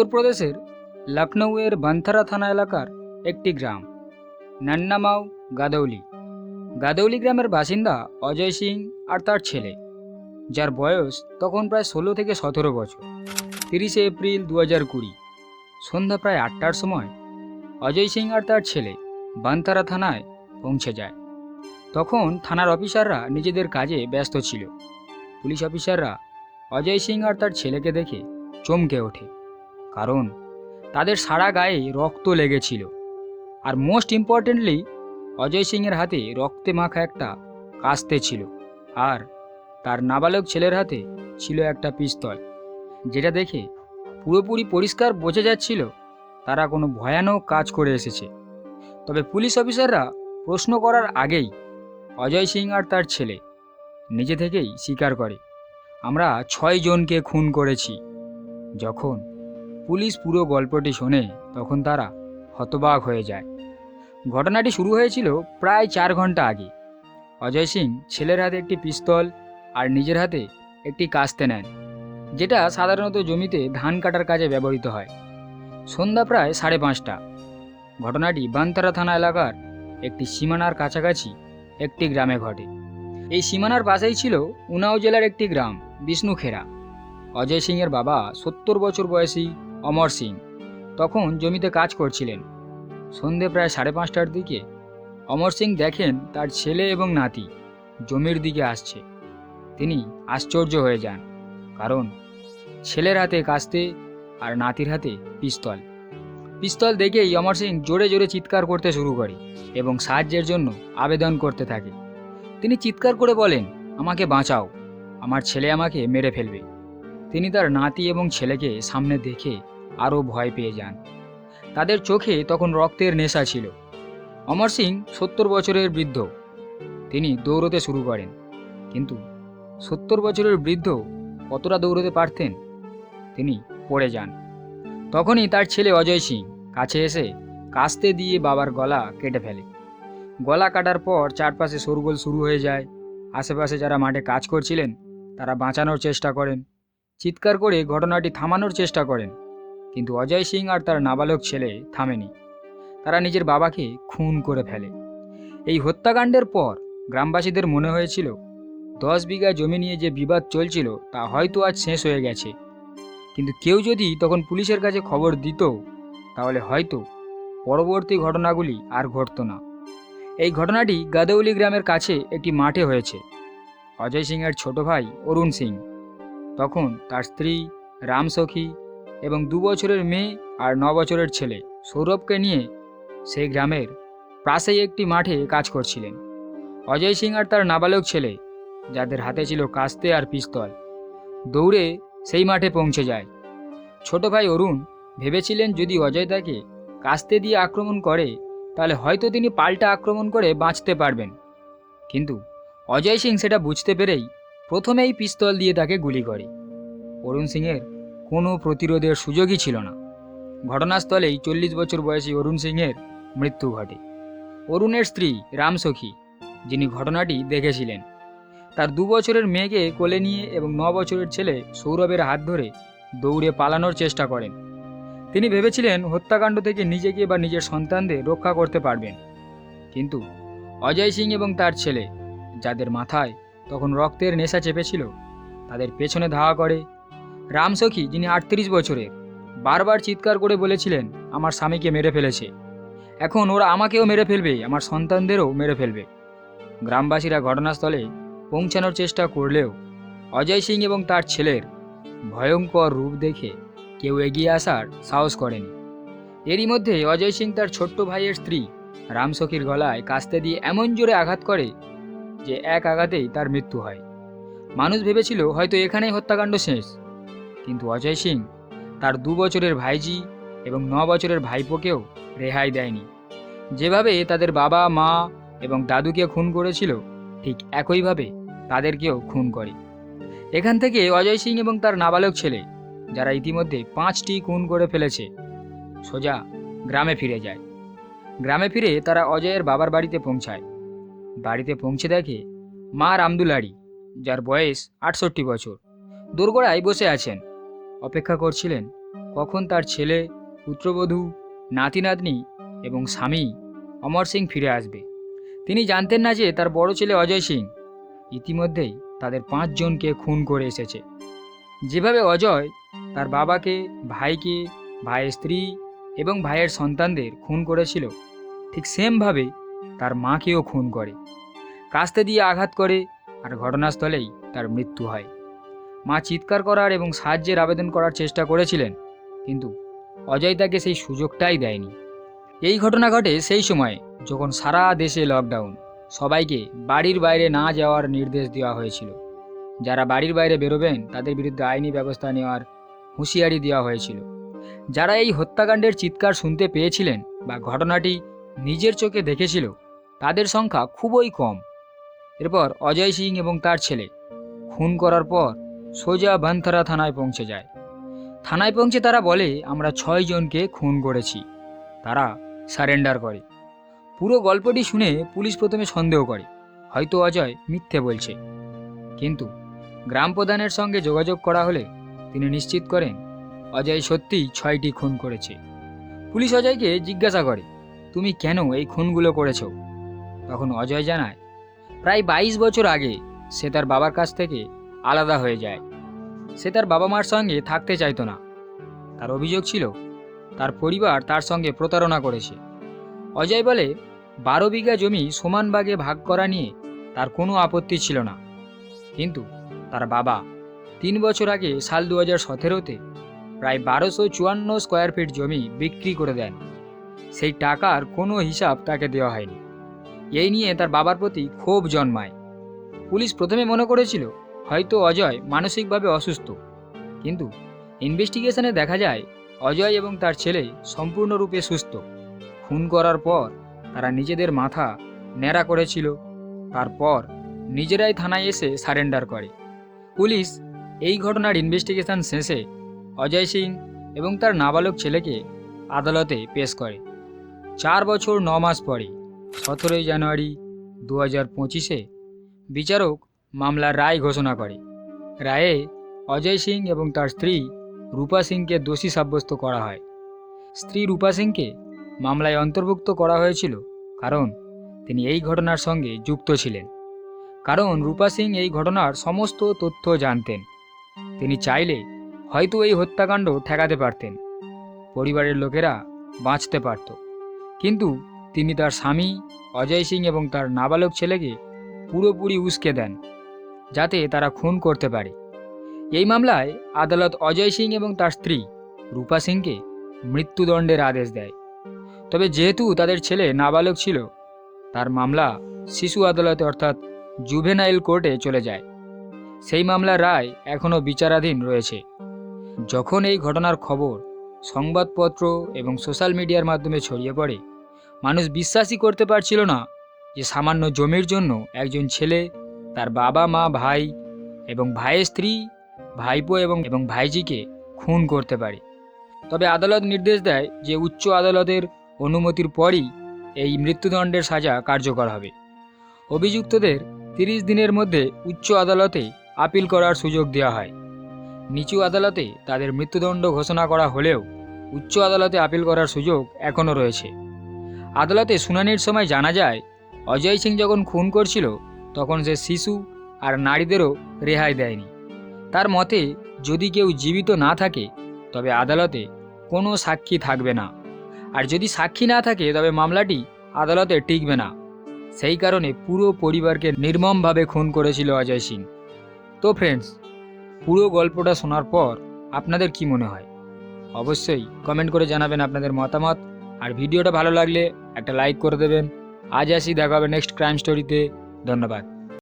উত্তরপ্রদেশের লখনৌয়ের বান্থারা থানা এলাকার একটি গ্রাম। নান্নামাও গাদৌলি। গাদৌলি গ্রামের বাসিন্দা অজয় সিং আর তার ছেলে, যার বয়স তখন প্রায় ষোলো থেকে সতেরো বছর। তিরিশে এপ্রিল দু হাজার কুড়ি, সন্ধ্যা প্রায় আটটার সময় অজয় সিং আর তার ছেলে বান্তারা থানায় পৌঁছে যায়। তখন থানার অফিসাররা নিজেদের কাজে ব্যস্ত ছিল। পুলিশ অফিসাররা অজয় সিং আর তার ছেলেকে দেখে চমকে ওঠে। কারণ তাদের সারা গায়ে রক্ত লেগেছিল। আর মোস্ট ইম্পর্টেন্টলি অজয় সিংয়ের হাতে রক্তে মাখা একটা কাস্তে ছিল। আর তার নাবালক ছেলের হাতে ছিল একটা পিস্তল। যেটা দেখে পুরোপুরি পরিষ্কার বোঝা যাচ্ছিল তারা কোনো ভয়ানক কাজ করে এসেছে। তবে পুলিশ অফিসাররা প্রশ্ন করার আগেই অজয় সিং আর তার ছেলে নিজে থেকেই স্বীকার করে। আমরা ছয় জনকে খুন করেছি। যখন পুলিশ পুরো গল্পটি শোনে, তখন তারা হতবাক হয়ে যায়। ঘটনাটি শুরু হয়েছিল প্রায় চার ঘণ্টা আগে। অজয় সিং ছেলের হাতে একটি পিস্তল আর নিজের হাতে একটি কাস্তে নেন, যেটা সাধারণত জমিতে ধান কাটার কাজে ব্যবহৃত হয়। সন্ধ্যা প্রায় সাড়ে পাঁচটা। ঘটনাটি বান্তারা থানা এলাকার একটি সীমানার কাছাকাছি একটি গ্রামে ঘটে। এই সীমানার পাশেই ছিল উনাও জেলার একটি গ্রাম বিষ্ণুখেরা অজয় সিংয়ের বাবা সত্তর বছর বয়সী অমর সিং। তখন জমিতে কাজ করছিলেন। সন্ধে প্রায় সাড়ে পাঁচটার দিকে অমর সিং দেখেন তার ছেলে এবং নাতি জমির দিকে আসছে। তিনি আশ্চর্য হয়ে যান, কারণ ছেলের হাতে কাস্তে আর নাতির হাতে পিস্তল। পিস্তল দেখেই অমর সিং জোরে জোরে চিৎকার করতে শুরু করে এবং সাহায্যের জন্য আবেদন করতে থাকে। তিনি চিৎকার করে বলেন, আমাকে বাঁচাও। আমার ছেলে আমাকে মেরে ফেলবে। তিনি তার নাতি এবং ছেলেকে সামনে দেখে আরও ভয় পেয়ে যান। তাদের চোখে তখন রক্তের নেশা ছিল। অমর সিং সত্তর বছরের বৃদ্ধ। তিনি দৌড়তে শুরু করেন। কিন্তু সত্তর বছরের বৃদ্ধ কতটা দৌড়তে পারতেন? তিনি পড়ে যান। তখনই তার ছেলে অজয় সিং কাছে এসে কাস্তে দিয়ে বাবার গলা কেটে ফেলে। গলা কাটার পর চারপাশে শোরগোল শুরু হয়ে যায়। আশেপাশে যারা মাঠে কাজ করছিলেন, তারা বাঁচানোর চেষ্টা করেন। চিৎকার করে ঘটনাটি থামানোর চেষ্টা করেন। কিন্তু অজয় সিং আর তার নাবালক ছেলে থামেনি। তারা নিজের বাবাকে খুন করে ফেলে। এই হত্যাকাণ্ডের পর গ্রামবাসীদের মনে হয়েছিল, দশ বিঘা জমি নিয়ে যে বিবাদ চলছিল তা হয়তো আজ শেষ হয়ে গেছে। কিন্তু কেউ যদি তখন পুলিশের কাছে খবর দিত, তাহলে হয়তো পরবর্তী ঘটনাগুলি আর ঘটতো না। এই ঘটনাটি গাদৌলি গ্রামের কাছে একটি মাঠে হয়েছে। অজয় সিংয়ের ছোট ভাই অরুণ সিং। তখন তার স্ত্রী রামসখী এবং দু বছরের মেয়ে আর ন বছরের ছেলে সৌরভকে নিয়ে সেই গ্রামের পাশেই একটি মাঠে কাজ করছিলেন। অজয় সিং আর তার নাবালক ছেলে, যাদের হাতে ছিল কাস্তে আর পিস্তল, দৌড়ে সেই মাঠে পৌঁছে যায়। ছোট ভাই অরুণ ভেবেছিলেন যদি অজয় তাকে কাস্তে দিয়ে আক্রমণ করে, তাহলে হয়তো তিনি পাল্টা আক্রমণ করে বাঁচতে পারবেন। কিন্তু অজয় সিং সেটা বুঝতে পেরেই প্রথমেই পিস্তল দিয়ে তাকে গুলি করে। অরুণ সিংয়ের কোনো প্রতিরোধের সুযোগই ছিল না। ঘটনাস্থলেই চল্লিশ বছর বয়সী অরুণ সিংয়ের মৃত্যু ঘটে। অরুণের স্ত্রী রামসখী যিনি ঘটনাটি দেখেছিলেন, তার দু বছরের মেয়েকে কোলে নিয়ে এবং ন বছরের ছেলে সৌরভের হাত ধরে দৌড়ে পালানোর চেষ্টা করেন। তিনি ভেবেছিলেন হত্যাকাণ্ড থেকে নিজেকে বা নিজের সন্তানদের রক্ষা করতে পারবেন। কিন্তু অজয় সিং এবং তার ছেলে, যাদের মাথায় তখন রক্তের নেশা চেপেছিল, তাদের পেছনে ধাওয়া করে। রামসখী, যিনি আটত্রিশ বছরের, বারবার চিৎকার করে বলেছিলেন, আমার স্বামীকে মেরে ফেলেছে। এখন ওরা আমাকেও মেরে ফেলবে, আমার সন্তানদেরও মেরে ফেলবে। গ্রামবাসীরা ঘটনাস্থলে পৌঁছানোর চেষ্টা করলেও, অজয় সিং এবং তার ছেলের ভয়ঙ্কর রূপ দেখে কেউ এগিয়ে আসার সাহস করেনি। এরই মধ্যে অজয় সিং তার ছোট্ট ভাইয়ের স্ত্রী রামসখীর গলায় কাস্তে দিয়ে এমন জোরে আঘাত করে যে এক আঘাতেই তার মৃত্যু হয়। মানুষ ভেবেছিল হয়তো এখানেই হত্যাকাণ্ড শেষ। কিন্তু অজয় সিং তার দু বছরের ভাইজি এবং ন বছরের ভাইপোকেও রেহাই দেয়নি। যেভাবে তাদের বাবা, মা এবং দাদুকে খুন করেছিল, ঠিক একইভাবে তাদেরকেও খুন করে। এখান থেকে অজয় সিং এবং তার নাবালক ছেলে, যারা ইতিমধ্যে পাঁচটি খুন করে ফেলেছে, সোজা গ্রামে ফিরে যায়। গ্রামে ফিরে তারা অজয়ের বাবার বাড়িতে পৌঁছায়। বাড়িতে পৌঁছে দেখে মা রামদুলারি, যার বয়স আটষট্টি বছর, দোরগোড়ায় বসে আছেন। অপেক্ষা করছিলেন কখন তার ছেলে, পুত্রবধূ নাতি নাতনি এবং স্বামী অমর সিং ফিরে আসবে। তিনি জানতেন না যে তার বড় ছেলে অজয় সিং। ইতিমধ্যেই তাদের পাঁচজনকে খুন করে এসেছে। যেভাবে অজয় তার বাবাকে, ভাইকে, ভাইয়ের স্ত্রী এবং ভাইয়ের সন্তানদের খুন করেছিল, ঠিক সেমভাবে তার মাকেও খুন করে। কাস্তে দিয়ে আঘাত করে আর ঘটনাস্থলেই তার মৃত্যু হয়। মা চিৎকার করার এবং সাহায্যের আবেদন করার চেষ্টা করেছিলেন, কিন্তু অজয় তাকে সেই সুযোগটাই দেয়নি। এই ঘটনা ঘটে সেই সময়ে যখন সারা দেশে লকডাউন সবাইকে বাড়ির বাইরে না যাওয়ার নির্দেশ দেওয়া হয়েছিল। যারা বাড়ির বাইরে বেরোবেন, তাদের বিরুদ্ধে আইনি ব্যবস্থা নেওয়ার হুঁশিয়ারি দেওয়া হয়েছিল। যারা এই হত্যাকাণ্ডের চিৎকার শুনতে পেয়েছিলেন বা ঘটনাটি নিজের চোখে দেখেছিল তাদের সংখ্যা খুবই কম। এরপর অজয় সিং এবং তার ছেলে খুন করার পর সোজা বানথারা থানায় পৌঁছে যায়। থানায় পৌঁছে তারা বলে, আমরা ছয় জনকে খুন করেছি। তারা সারেন্ডার করে। পুরো গল্পটি শুনে পুলিশ প্রথমে সন্দেহ করে, হয়তো অজয় মিথ্যে বলছে। কিন্তু গ্রাম প্রধানের সঙ্গে যোগাযোগ করা হলে তিনি নিশ্চিত করেন, অজয় সত্যিই ছয়টি খুন করেছে। পুলিশ অজয়কে জিজ্ঞাসা করে, তুমি কেন এই খুনগুলো করেছ? তখন অজয় জানায়, প্রায় বাইশ বছর আগে সে তার বাবার কাছ থেকে আলাদা হয়ে যায়। সে তার বাবা মার সঙ্গে থাকতে চাইতো না। তার অভিযোগ ছিল, তার পরিবার তার সঙ্গে প্রতারণা করেছে। অজয় বলে, বারো বিঘা জমি সমান ভাগে ভাগ করা নিয়ে তার কোনো আপত্তি ছিল না। কিন্তু তার বাবা তিন বছর আগে সাল দু হাজার সতেরোতে প্রায় বারোশো চুয়ান্ন স্কোয়ার ফিট জমি বিক্রি করে দেন। সেই টাকার কোনো হিসাব তাকে দেওয়া হয়নি। এই নিয়ে তার বাবার প্রতি ক্ষোভ জন্মায়। পুলিশ প্রথমে মনে করেছিল, হয়তো অজয় মানসিকভাবে অসুস্থ। কিন্তু ইনভেস্টিগেশনে দেখা যায়, অজয় এবং তার ছেলে সম্পূর্ণরূপে সুস্থ। খুন করার পর তারা নিজেদের মাথা ন্যাড়া করেছিল। তারপর নিজেরাই থানায় এসে সারেন্ডার করে। পুলিশ এই ঘটনার ইনভেস্টিগেশন শেষে অজয় সিং এবং তার নাবালক ছেলেকে আদালতে পেশ করে। চার বছর ন মাস পরে সতেরোই জানুয়ারি দু হাজার পঁচিশে বিচারক মামলার রায় ঘোষণা করে। রায়ে অজয় সিং এবং তার স্ত্রী রূপা সিংকে দোষী সাব্যস্ত করা হয়। স্ত্রী রূপা সিংকে মামলায় অন্তর্ভুক্ত করা হয়েছিল কারণ তিনি এই ঘটনার সঙ্গে যুক্ত ছিলেন। কারণ রূপা সিং এই ঘটনার সমস্ত তথ্য জানতেন। তিনি চাইলে হয়তো এই হত্যাকাণ্ড ঠেকাতে পারতেন। পরিবারের লোকেরা বাঁচতে পারত। কিন্তু তিনি তার স্বামী, অজয় সিং এবং তার নাবালক ছেলেকে পুরোপুরি উস্কে দেন, যাতে তারা খুন করতে পারে। এই মামলায় আদালত অজয় সিং এবং তার স্ত্রী রূপা সিংকে মৃত্যুদণ্ডের আদেশ দেয়। তবে যেহেতু তাদের ছেলে নাবালক ছিল, তার মামলা শিশু আদালতে অর্থাৎ জুভেনাইল কোর্টে চলে যায়। সেই মামলার রায় এখনও বিচারাধীন রয়েছে। যখন এই ঘটনার খবর সংবাদপত্র এবং সোশ্যাল মিডিয়ার মাধ্যমে ছড়িয়ে পড়ে মানুষ বিশ্বাসই করতে পারছিল না যে সামান্য জমির জন্য একজন ছেলে, তার বাবা, মা, ভাই এবং ভাইয়ের স্ত্রী, ভাইপো এবং এবং ভাইজিকে খুন করতে পারে। তবে আদালত নির্দেশ দেয় যে উচ্চ আদালতের অনুমতির পরই এই মৃত্যুদণ্ডের সাজা কার্যকর হবে। অভিযুক্তদের তিরিশ দিনের মধ্যে উচ্চ আদালতে আপিল করার সুযোগ দেওয়া হয়। নিচু আদালতে তাদের মৃত্যুদণ্ড ঘোষণা করা হলেও উচ্চ আদালতে আপিল করার সুযোগ এখনও রয়েছে। আদালতে শুনানির সময় জানা যায়, অজয় সিং যখন খুন করছিল, তখন সে শিশু আর নারীদেরও রেহাই দেয়নি। তার মতে, যদি কেউ জীবিত না থাকে, তবে আদালতে কোনো সাক্ষী থাকবে না। আর যদি সাক্ষী না থাকে, তবে মামলাটি আদালতে টিকবে না। সেই কারণে পুরো পরিবারকে নির্মমভাবে খুন করেছিল অজয় সিং। তো ফ্রেন্ডস পুরো গল্পটা শোনার পর আপনাদের কি মনে হয়? অবশ্যই কমেন্ট করে জানাবেন আপনাদের মতামত। আর ভিডিওটা ভালো লাগলে একটা লাইক করে দেবেন। আজ আসি, দেখা হবে নেক্সট ক্রাইম স্টোরিতে ধন্যবাদ।